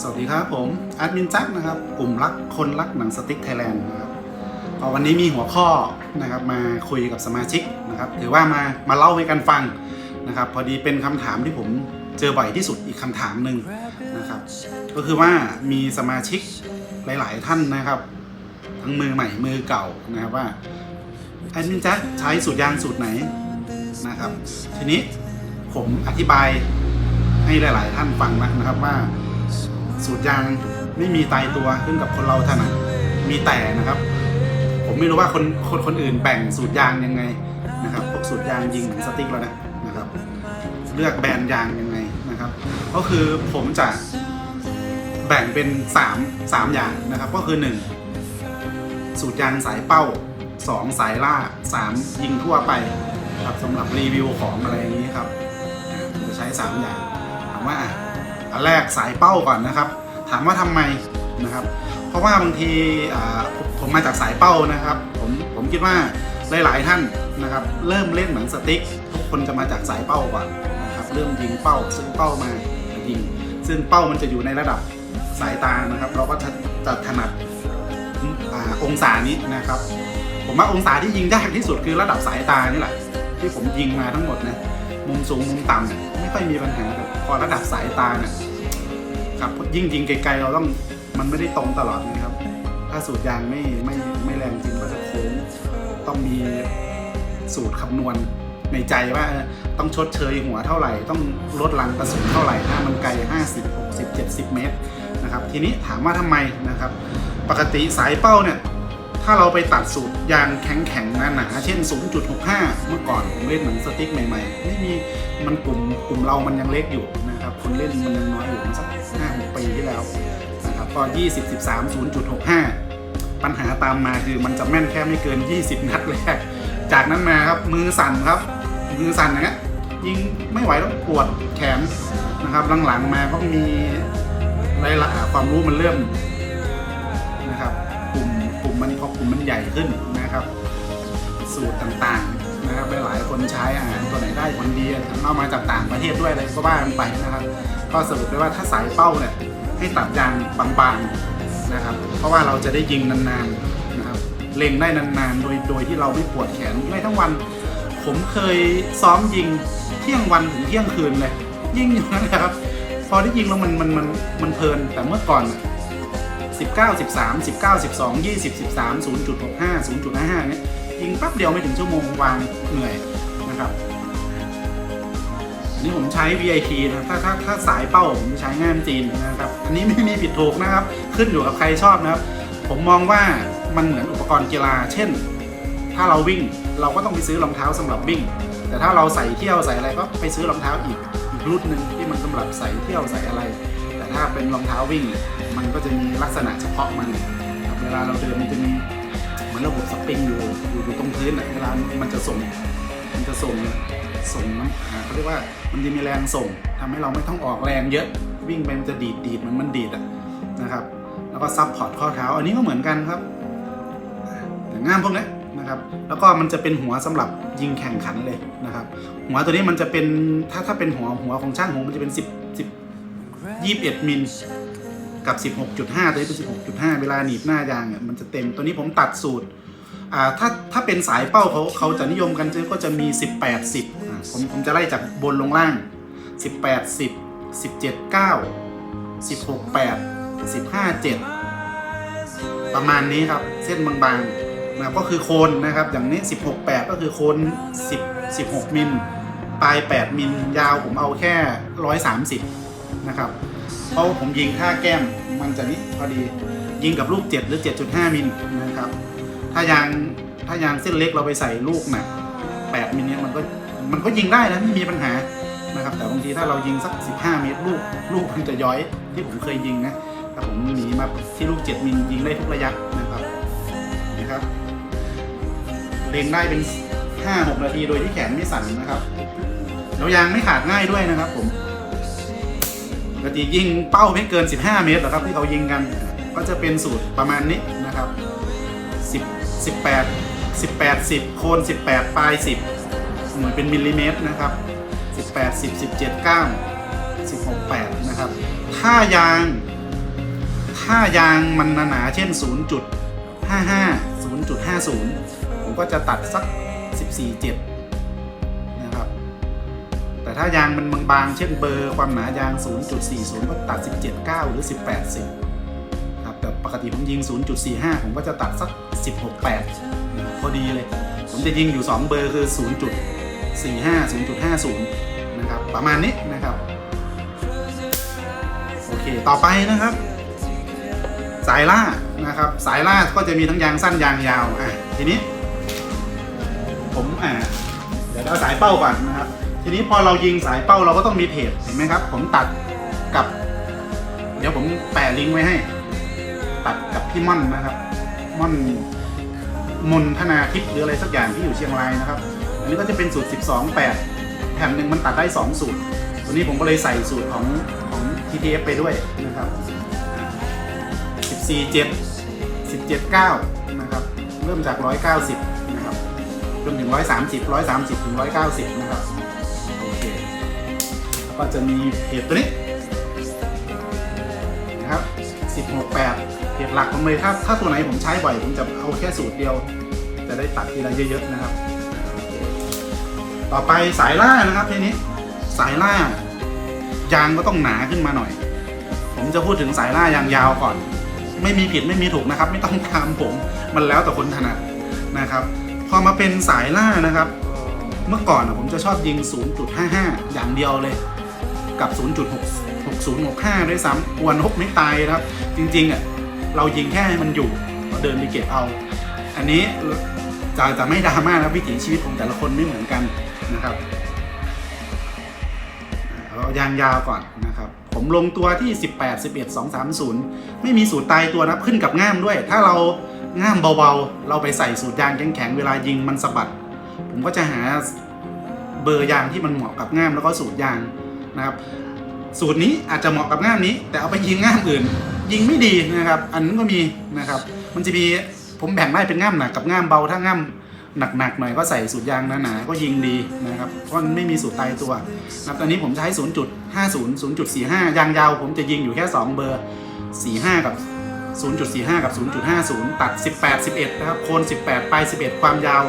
สวัสดีครับผมแอดมินแจักนะครับ กลุ่มรักคนรักหนังสติ๊กไทยแลนด์นะครับวันนี้มีหัวข้อนะครับมาคุยกับสมาชิกนะครับถือว่ามามาเล่าให้กันฟังนะครับ พอดีเป็นคำถามที่ผมเจอบ่อยที่สุดอีกคำถามหนึ่งนะครับ ก็คือว่ามีสมาชิกหลาย ๆ ท่านนะครับ ทั้งมือใหม่มือเก่านะครับว่าแอดมินแจักใช้สูตรยางสูตรไหน นะครับ ทีนี้ผมอธิบายให้หลาย ๆ ท่านฟังนะครับว่าสูตรยางไม่มีตายตัวขึ้นกับคนเราถนัดมีแต่นะครับ ผมไม่รู้ว่าคนคนคนอื่นแบ่งสูตรยางยังไงนะครับพวกสูตรยางยิงหนังสติ๊กแล้วนะนะครับ เลือกแบรนด์ยางยังไงนะครับ ก็คือผมจะแบ่งเป็น 3 3 อย่างนะครับ ก็คือ 1 สูตรยางสายเป้า 2 สายล่า 3 ยิงทั่วไป ครับสำหรับรีวิวของอะไรอย่างนี้ครับผมจะใช้ 3 อย่างถามว่าอันแรกสายเป้าก่อนนะครับ ถามว่าทำไมนะครับ เพราะว่าบางทีผมมาจากสายเป้านะครับ ผมผมคิดว่าหลาย ๆ ท่านนะครับ เริ่มเล่นหนังสติ๊กทุกคนจะมาจากสายเป้าก่อนนะครับเริ่มยิงเป้าซึ่งเป้ามายิง ซึ่งเป้ามันจะอยู่ในระดับสายตานะครับ เราก็จะจะถนัดอองศานี้นะครับ ผมว่าองศาที่ยิงยากที่สุดคือระดับสายตานี่แหละ ที่ผมยิงมาทั้งหมดนะมุมสูงมุมต่ำเนี่ยไม่ค่อยมีปัญหาแต่พอระดับสายตาเนี่ยครับยิ่งยิงไกลๆเราต้องมันไม่ได้ตรงตลอดนะครับ ถ้าสูตรยางไม่ไม่ไม่แรงจริงก็จะโค้งต้องมีสูตรคำนวณในใจว่าต้องชดเชยหัวเท่าไหร่ ต้องลดลังกระสุนเท่าไหร่ถ้ามันไกล 50 60 70 เมตรนะครับทีนี้ถามว่าทำไมนะครับ ปกติสายเป้าเนี่ย ถ้าเราไปตัดสูตรยางแข็งๆหนาๆเช่น 0.65 เมื่อก่อนผมเล่นหนังสติ๊กใหม่ๆ ไม่มีมันกลุ่มกลุ่มเรามันยังเล็กอยู่นะครับคนเล่นมันยังน้อยอยู่มันสัก5 6ปีที่แล้วนะครับก็20 13 0.65 ปัญหาตามมาคือมันจะแม่นแค่ไม่เกิน 20 นัดแรกจากนั้นมาครับมือสั่นครับ มือสั่นอย่างเงี้ยยิงไม่ไหวต้องปวดแขนนะครับหลังๆมาก็มีรายละความรู้มันเริ่ม มันใหญ่ขึ้นนะครับ สูตรต่างๆนะครับหลายคนใช้อาหารตัวไหนได้ผลดีเอามาจากต่างประเทศด้วยอะไรก็ว่ากันไปนะครับ ก็สรุปได้ว่าถ้าสายเป้าเนี่ยให้ตัดยางบางๆนะครับ เพราะว่าเราจะได้ยิงนานๆนะครับเล็งได้นานๆ โดยโดยที่เราไม่ปวดแขนไม่ทั้งวัน ผมเคยซ้อมยิงเที่ยงวันถึงเที่ยงคืนเลย ยิงอยู่นั่นแหละครับพอได้ยิงแล้วมันมันมันมันเพลินแต่เมื่อก่อน 19 13 19 12 20 13 0.65 0.55เนี่ยยิงแป๊บเดียวไม่ถึงชั่วโมงวางเหนื่อยนะครับนนี้ผมใช้ VIP นะถ้าถ้าถ้าสายเป้าผมใช้งานจีนนะครับ อันนี้ไม่มีผิดถูกนะครับ ขึ้นอยู่กับใครชอบนะครับ ผมมองว่ามันเหมือนอุปกรณ์กีฬา เช่น ถ้าเราวิ่งเราก็ต้องไปซื้อรองเท้าสำหรับวิ่ง แต่ถ้าเราใส่เที่ยวใส่อะไรก็ไปซื้อรองเท้าอีกอีกรุ่นหนึ่งที่มันสำหรับใส่เที่ยวใส่อะไร แต่ถ้าเป็นรองเท้าวิ่ง ก็จะมีลักษณะเฉพาะมันครับเวลาเราเดินมันจะมีเหมือนระบบสปริงอยู่อยู่อยู่ตรงพื้นอะเวลามันจะส่งมันจะส่งส่งน้ำอ่าเขาเรียกว่ามันจะมีแรงส่งทำให้เราไม่ต้องออกแรงเยอะวิ่งไปมันจะดีดดีดเหมันมันดีดอะนะครับ แล้วก็ซับพอร์ตข้อเท้า อันนี้ก็เหมือนกันครับ แต่ง่ามพวกนี้นะครับ แล้วก็มันจะเป็นหัวสำหรับยิงแข่งขันเลยนะครับ หัวตัวนี้มันจะเป็นถ้าถ้าเป็นหัวหัวของช่างหัวมันจะเป็น 10 10 21มิล กับ 16.5 ตัวนี้เป็น 16.5 เวลาหนีบหน้ายางเนี่ยมันจะเต็ม ตัวนี้ผมตัดสูตรอ่าถ้าถ้าเป็นสายเป้าเขาเขาจะนิยมกันก็จะมี 18 10อ่าผมผมจะไล่จากบนลงล่าง 18 10 17 9 16 8 15 7 ประมาณนี้ครับ เส้นบางๆนะครับก็คือโคนนะครับ อย่างนี้ 16 8 ก็คือโคน 10 16 มิล ปลาย 8 มิล ยาวผมเอาแค่ 130 นะครับ เพราะผมยิงท่าแก้มมันจะนี่พอดี ยิงกับลูก 7 หรือ 7.5 มิลนะครับ ถ้ายางถ้ายางเส้นเล็กเราไปใส่ลูกหนัก8มิลเนี่ยมันก็มันก็ยิงได้นะไม่มีปัญหานะครับ แต่บางทีถ้าเรายิงสัก 15 เมตรลูกลูกมันจะย้อยที่ผมเคยยิงนะแต่ผมหนีมาที่ลูก 7 มิลยิงได้ทุกระยะนะครับนะครับเล็งได้เป็น 5-6 นาทีโดยที่แขนไม่สั่นนะครับแล้วยางไม่ขาดง่ายด้วยนะครับผม กติยิงเป้าไม่เกิน 15 เมตรหรอกครับที่เขายิงกัน ก็จะเป็นสูตรประมาณนี้นะครับ 10 18 18 10 โคน 18 ปลาย 10 หน่วยเป็นมิลลิเมตรนะครับ 18 10 17 9 16 8 นะครับ ถ้ายาง ถ้ายางมันหนาๆเช่น 0.55 0.50 ผมก็จะตัดสัก 14 7 ถ้ายางมันบางๆ เช่นเบอร์ความหนายาง 0.40 ก็ตัด 17 9 หรือ 18 10 ครับแต่ปกติผมยิง 0.45 ผมก็จะตัดสัก 16 8 พอดีเลย ผมจะยิงอยู่ 2 เบอร์คือ 0.45 0.50 นะครับ ประมาณนี้นะครับ โอเค ต่อไปนะครับ สายล่านะครับ สายล่าก็จะมีทั้งยางสั้นยางยาว อะ ทีนี้ ผมอ่าเดี๋ยวเอาสายเป้าก่อนนะครับ ทีนี้พอเรายิงสายเป้าเราก็ต้องมีเพจเห็นไหมครับ ผมตัดกับ เดี๋ยวผมแปะลิงก์ไว้ให้ ตัดกับพี่ม่อนนะครับม่อนมนธนาทิพย์หรืออะไรสักอย่างที่อยู่เชียงรายนะครับ อันนี้ก็จะเป็นสูตร 12 8 แผ่นหนึ่งมันตัดได้ 2 สูตร ตัวนี้ผมก็เลยใส่สูตรของของ TTF ไปด้วยนะครับ 14 7 17 9 นะครับ เริ่มจาก 190 นะครับ จนถึง 130 130 ถึง 190 นะครับ ก็จะมีเพจตัวนี้นะครับ168เพจหลักผมเลยถ้าถ้าตัวไหนผมใช้บ่อย ผมจะเอาแค่สูตรเดียว จะได้ตัดทีละเยอะๆนะครับ ต่อไปสายล่านะครับทีนี้สายล่ายางก็ต้องหนาขึ้นมาหน่อย ผมจะพูดถึงสายล่ายางยาวก่อน ไม่มีผิดไม่มีถูกนะครับ ไม่ต้องตามผมมันแล้วแต่คนถนัดนะครับ พอมาเป็นสายล่านะครับ เมื่อก่อนผมจะชอบยิง 0.55 อย่างเดียวเลย กับ 0.6065 ด้วยซ้ำอวนฮกไม่ตายนะครับ จริงๆอะเรายิงแค่ให้มันอยู่เราเดินไปเก็บเอา อันนี้จะจะไม่ดราม่านะวิถีชีวิตของแต่ละคนไม่เหมือนกันนะครับเอายางยาวก่อนนะครับ ผมลงตัวที่ 18 11 2 3 0 ไม่มีสูตรตายตัวนะขึ้นกับง่ามด้วย ถ้าเราง่ามเบาๆ เราไปใส่สูตรยางแข็งๆเวลายิงมันสะบัด ผมก็จะหาเบอร์ยางที่มันเหมาะกับง่ามแล้วก็สูตรยาง นะครับสูตรนี้อาจจะเหมาะกับง่ามนี้ แต่เอาไปยิงง่ามอื่น ยิงไม่ดีนะครับ อันนั้นก็มีนะครับ มันจะมีผมแบ่งได้เป็นง่ามหนักกับง่ามเบาถ้าง่ามหนักๆหน่อยก็ใส่สูตรยางหนาๆก็ยิงดีนะครับเพราะมันไม่มีสูตรตายตัวนะครับตอนนี้ผมใช้0.50 0.45 ยางยาว ผมจะยิงอยู่แค่ 2 เบอร์ 45 กับ 0.45 กับ 0.50 ตัด 18 11 นะครับ โคน 18 ปลาย 11 ความยาว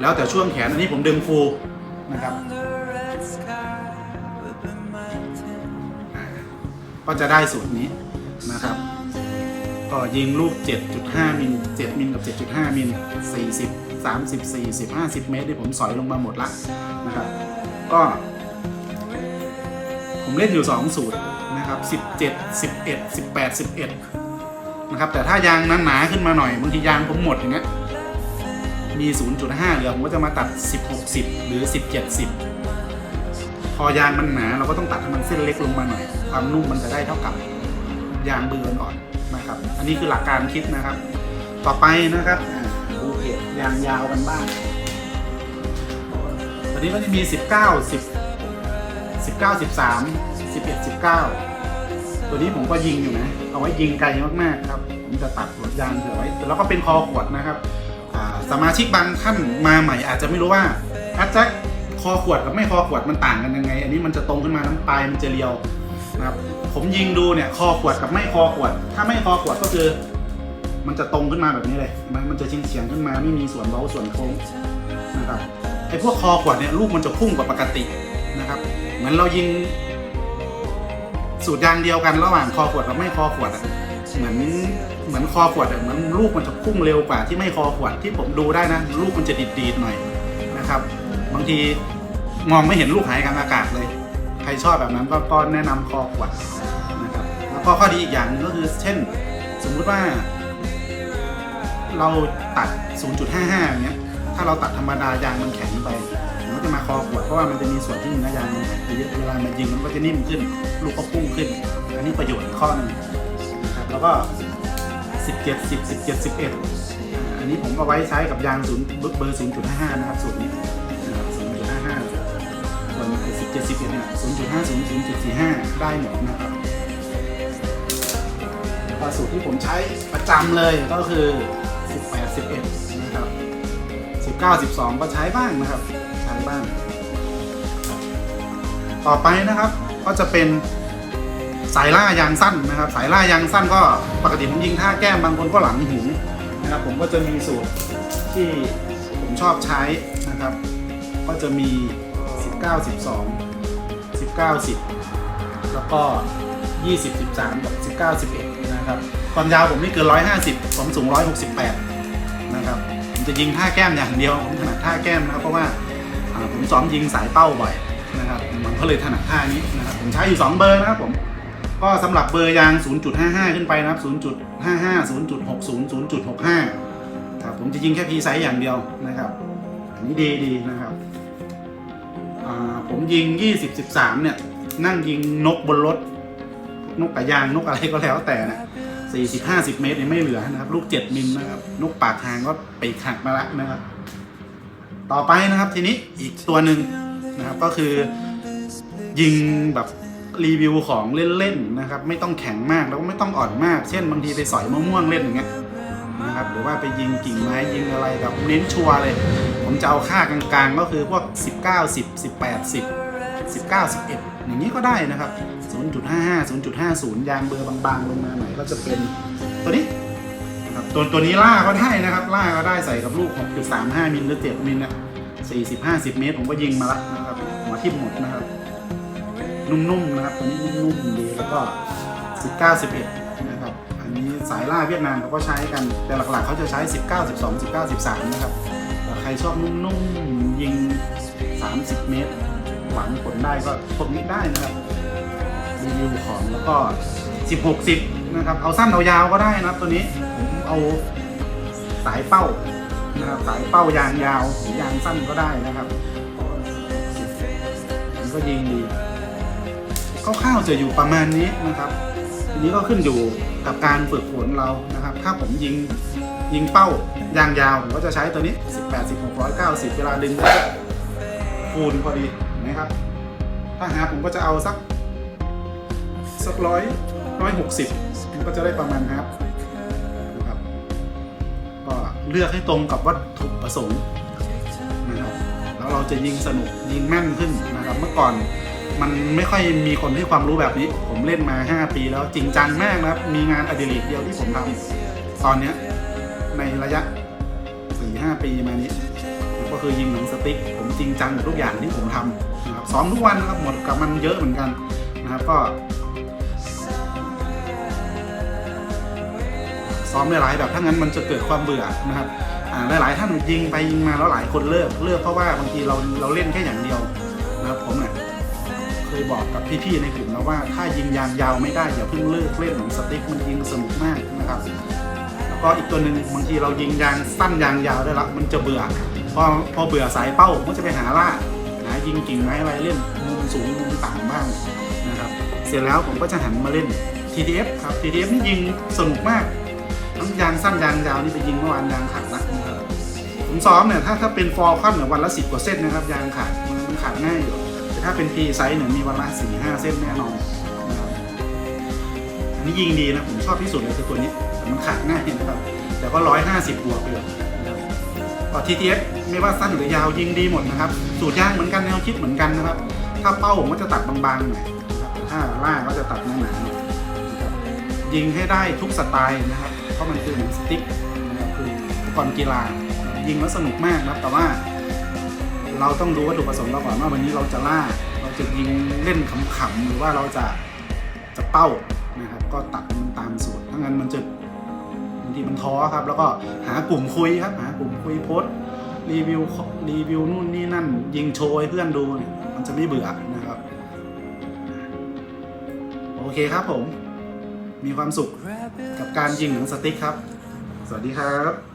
แล้วแต่ช่วงแขนอันนี้ผมดึงฟูนะครับ ก็จะได้สูตรนี้นะครับ ก็ยิงลูก 7.5 มิล 7 มิลกับ 7.5 มิล 40 30 40 50 เมตรที่ผมสอยลงมาหมดละนะครับ ก็ ผมเล่นอยู่ 2 สูตรนะครับ 17 11 18 11 นะครับ แต่ถ้ายางนั้นหนาขึ้นมาหน่อยบางทียางผมหมดอย่างเงี้ยมี 0.5 เหลือผมก็จะมาตัด 16 10 หรือ 17 10 พอยางมันหนาเราก็ต้องตัดให้มันเส้นเล็กลงมาหน่อย ความนุ่มมันจะได้เท่ากับยางเบือนก่อนนะครับ อันนี้คือหลักการคิดนะครับ ต่อไปนะครับดูเพจยางยาวกันบ้างตอนนี้ก็จะมี 19 10 19 13 11 19 ตัวนี้ผมก็ยิงอยู่นะ เอาไว้ยิงไกลมากๆครับ ผมจะตัดหัวยางเผื่อไว้ แล้วก็เป็นคอขวดนะครับสมาชิกบางท่านมาใหม่อาจจะไม่รู้ว่าอาจจะ คอขวดกับไม่คอขวดมันต่างกันยังไง อันนี้มันจะตรงขึ้นมาน้ำปลายมันจะเรียวนะครับผมยิงดูเนี่ยคอขวดกับไม่คอขวด ถ้าไม่คอขวดก็คือ มันจะตรงขึ้นมาแบบนี้เลย มันมันจะเฉียงเฉียงขึ้นมาไม่มีส่วนเว้าส่วนโค้งนะครับไอ้พวกคอขวดเนี่ยลูกมันจะพุ่งกว่าปกตินะครับ เหมือนเรายิง สูตรยางเดียวกันระหว่างคอขวดกับไม่คอขวดอะเหมือนเหมือนคอขวดอะเหมือนลูกมันจะพุ่งเร็วกว่าที่ไม่คอขวดที่ผมดูได้นะ ลูกมันจะดีดๆหน่อยนะครับ บางทีมองไม่เห็นลูกหายกลางอากาศเลย ใครชอบแบบนั้นก็ก็แนะนำคอขวดนะครับ แล้วก็ข้อดีอีกอย่างนึงก็คือ เช่น สมมุติว่า เราตัด 0.55เงี้ย ถ้าเราตัดธรรมดายางมันแข็งไปมันก็จะมาคอขวดเพราะว่ามันจะมีส่วนที่เนื้อยางมันแข็งเยอะเวลามันยิงมันก็จะนิ่มขึ้น ลูกก็พุ่งขึ้น อันนี้ประโยชน์ข้อนึงนะครับ แล้วก็ 17 10 17 11อันนี้ผมก็ไว้ใช้กับยาง0เบอร์0.55 นะครับสูตรนี้ 71เนี่ย0.50 0.45 ได้หมดนะครับสูตรที่ผมใช้ประจำเลยก็คือ 18 11 นะครับ 19 12 ก็ใช้บ้างนะครับ ใช้บ้าง ต่อไปนะครับก็จะเป็นสายล่ายางสั้นนะครับ สายล่ายางสั้นก็ปกติผมยิงท่าแก้มบางคนก็หลังหินนะครับผมก็จะมีสูตรที่ผมชอบใช้นะครับ ก็จะมี 19 12 19 10 แล้วก็ 20 13กับ19 11 นะครับ ความยาวผมนี่เกิน 150 ผมสูง 168 นะครับ ผมจะยิงท่าแก้มอย่างเดียว ผมถนัดท่าแก้มนะครับ เพราะว่าผมซ้อมยิงสายเป้าบ่อยนะครับ มันก็เลยถนัดท่านี้นะครับ ผมใช้อยู่ 2 เบอร์นะครับผม ก็สำหรับเบอร์ยาง 0.55 ขึ้นไปนะครับ 0.55 0.60 0.65 ครับผมจะยิงแค่พีไซส์อย่างเดียวนะครับอันนี้ดีดีนะครับ อ่าผมยิง 20 13 เนี่ย นั่งยิงนกบนรถ นกกระยางนกอะไรก็แล้วแต่นะ40 50เมตรเนี่ยไม่เหลือนะครับ ลูก7มิลนะครับ นกปากหางก็ไปกหักมาล้วนะครับ ต่อไปนะครับทีนี้อีกตัวหนึ่งนะครับก็คือยิงแบบรีวิวของเล่นๆนะครับ ไม่ต้องแข็งมากแล้วก็ไม่ต้องอ่อนมาก เช่นบางทีไปสอยมะม่วงเล่นอย่างเงี้ย นะครับ หรือว่าไปยิงกิ่งไม้ยิงอะไรแบบเน้นชัวร์เลย ผมจะเอาค่ากลางๆ ก็คือพวก 19 10 18 10 19 11 อย่างนี้ก็ได้นะครับ 0.55 0.50 ยางเบอร์บางๆ ลงมาหน่อยก็จะเป็นตัวนี้นะครับตัวตัวนี้ล่าก็ได้นะครับ ล่าก็ได้ใส่กับลูก 6.35 มิลหรือ 7 มิลนะ40 50 เมตร ผมก็ยิงมาล้วนะครับหัวทิ่มหมดนะครับ นุ่มๆนะครับตัวนี้นุ่มๆดีแล้วก็19 11นะครับ อันนี้สายล่าเวียดนามเขาก็ใช้กัน แต่หลักๆเขาจะใช้ 19 12 19 13 นะครับแต่ใครชอบนุ่มๆยิง 30 เมตร หวังผลได้ก็พวกนี้ได้นะครับรีวิวของแล้วก็ 16 10 นะครับ เอาสั้นเอายาวก็ได้นะครับ ตัวนี้ผมเอาสายเป้านะครับสายเป้ายางยาวหรือยางสั้นก็ได้นะครับมันก็ยิงดีคร่าวๆจะอยู่ประมาณนี้นะครับ นี้ก็ขึ้นอยู่กับการฝึกฝนเรานะครับ ถ้าผมยิงยิงเป้ายางยาวผมก็จะใช้ตัวนี้ 18 16 190 เวลาดึงก็จะฟูลพอดีเห็นะครับ ถ้าหาผมก็จะเอาสักสักร้อยร้อยหกสิบมันก็จะได้ประมาณฮาร์ปนะครับ ก็เลือกให้ตรงกับวัตถุประสงค์นะครับแล้วเราจะยิงสนุกยิงแม่นขึ้นนะครับเมื่อก่อน มันไม่ค่อยมีคนที่ความรู้แบบนี้ ผมเล่นมา 5 ปีแล้วจริงจังมากนะครับ มีงานอดิเรกเดียวที่ผมทำตอนเนี้ยในระยะ 4-5 ปีมานี้ก็คือยิงหนังสติ๊กผมจริงจังกับทุกอย่างที่ผมทำนะครับซ้อมทุกวันครับหมดกับมันเยอะเหมือนกันนะครับก็ซ้อมหลายๆแบบถ้างั้นมันจะเกิดความเบื่อนะครับอ่าหลายๆท่านยิงไปยิงมาแล้วหลายคนเลิกเลิกเพราะว่าบางทีเราเราเล่นแค่อย่างเดียว บอกกับพี่ๆในกลุ่มนะว่าถ้ายิงยางยาวไม่ได้อย่าเพิ่งเลิกเล่นหนังสติ๊กมันยิงสนุกมากนะครับ แล้วก็อีกตัวหนึ่งบางทีเรายิงยางสั้นยางยาวได้ละมันจะเบื่อพอพอเบื่อสายเป้าก็จะไปหาล่าหายิงกิ่งไม้อะไรเล่นมุมสูงมุมต่ำบ้างนะครับ เสร็จแล้วผมก็จะหันมาเล่น TTF ครับ TTF นี่ยิงสนุกมากทั้งยางสั้นยางยาวนี่ไปยิงเมื่อวานยางขาดนะครับผมซ้อมเนี่ยถ้าถ้าเป็นฟอร์คอนเนี่ยวันละสิบกว่าเส้นนะครับยางขาดมันขาดง่ายอยู่ ถ้าเป็น P ไซส์เนี่ยมีวันละสี่ห้าเส้นแน่นอนนะครับอันนี้ยิงดีนะ ผมชอบที่สุดเลยคือตัวนี้แต่มันขาดง่ายนะครับ แต่ก็ร้อยห้าสิบบวกเลยนะครับก็ TTF ไม่ว่าสั้นหรือยาวยิงดีหมดนะครับ สูตรย่างเหมือนกันแนวคิดเหมือนกันนะครับ ถ้าเป้าผมก็จะตัดบางๆหน่อยถ้าล่าก็จะตัดหนาๆหน่อยยิงให้ได้ทุกสไตล์นะครับ เพราะมันคือหนังสติ๊กนะครับคืออุปกรณ์กีฬายิงแล้วสนุกมากนะครับแต่ว่า เราต้องดูวัตถุประสงค์เราก่อนว่าวันนี้เราจะล่า เราจะยิงเล่นขำๆหรือว่าเราจะจะเป้านะครับก็ตัดมันตามสูตรถ้างั้นมันจะบางทีมันท้อครับ แล้วก็หากลุ่มคุยครับหากลุ่มคุยโพส์รีวิวรีวิวนู่นนี่นั่น ยิงโชว์ให้เพื่อนดูเนี่ยมันจะไม่เบื่อนะครับ โอเคครับผม มีความสุขกับการยิงหนังสติ๊กครับ สวัสดีครับ